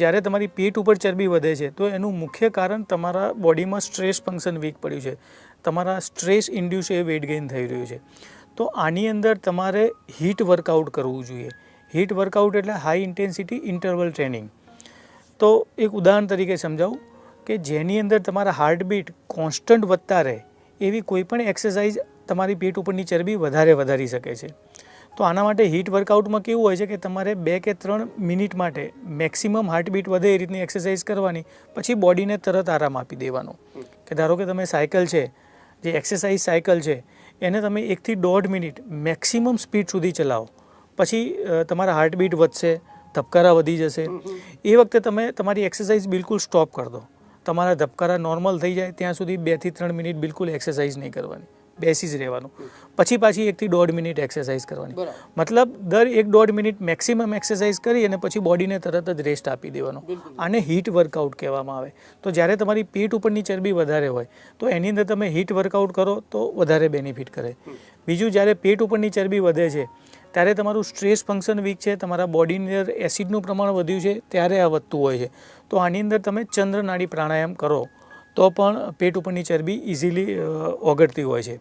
જ્યારે તમારી પેટ ઉપર ચરબી વધે છે, તો એનું મુખ્ય કારણ તમારા બોડીમાં સ્ટ્રેસ ફંક્શન વીક પડ્યું છે. તમારા સ્ટ્રેસ ઇન્ડ્યુસ એ વેટ ગેઇન થઈ રહ્યું છે. તો આની અંદર તમારે હીટ વર્કઆઉટ કરવું જોઈએ. હીટ વર્કઆઉટ એટલે હાઈ ઇન્ટેન્સિટી ઇન્ટરવલ ટ્રેનિંગ તો એક ઉદાહરણ તરીકે સમજાવું કે જેની અંદર તમારા હાર્ટબીટ કોન્સ્ટન્ટ વધતા રહે, એવી કોઈ પણ એક્સરસાઇઝ તમારી પેટ ઉપરની ચરબી વધારે વધારી શકે છે. તો આના માટે હીટ વર્કઆઉટમાં કેવું હોય છે કે તમારે બે કે ત્રણ મિનિટ માટે મેક્સિમમ હાર્ટબીટ વધે એ રીતની એક્સરસાઇઝ કરવાની, પછી બોડીને તરત આરામ આપી દેવાનો. કે ધારો કે તમે સાયકલ છે, જે એક્સરસાઇઝ સાયકલ છે, એને તમે એકથી દોઢ મિનિટ મેક્સિમમ સ્પીડ સુધી ચલાવો. પછી તમારા હાર્ટબીટ વધશે, ધબકારા વધી જશે. એ વખતે તમે તમારી એક્સરસાઇઝ બિલકુલ સ્ટોપ કરી દો. તમારા ધબકારા નોર્મલ થઈ જાય, ત્યાં સુધી બેથી ત્રણ મિનિટ બિલકુલ એક્સરસાઇઝ નહીં કરવાની. બેસી જ રહેવાનું. પછી પાછી એકથી દોઢ મિનિટ એક્સરસાઇઝ કરવાની. મતલબ દર એક દોઢ મિનિટ મેક્સિમમ એક્સરસાઇઝ કરી અને પછી બોડીને તરત જ રેસ્ટ આપી દેવાનો. આને હીટ વર્કઆઉટ કહેવામાં આવે. તો જ્યારે તમારી પેટ ઉપરની ચરબી વધારે હોય તો એની અંદર તમે હીટ વર્કઆઉટ કરો તો વધારે બેનિફિટ કરે. બીજું જ્યારે પેટ ઉપરની ચરબી વધે છે ત્યારે તમારું સ્ટ્રેસ ફંક્શન વીક છે તમારા બોડીની અંદર એસિડનું પ્રમાણ વધ્યું છે ત્યારે આ વધતું હોય છે. તો આની અંદર તમે ચંદ્રનાડી પ્રાણાયામ કરો. તો પણ પેટ ઉપરની ચરબી ઇઝીલી ઓગળતી હોય છે.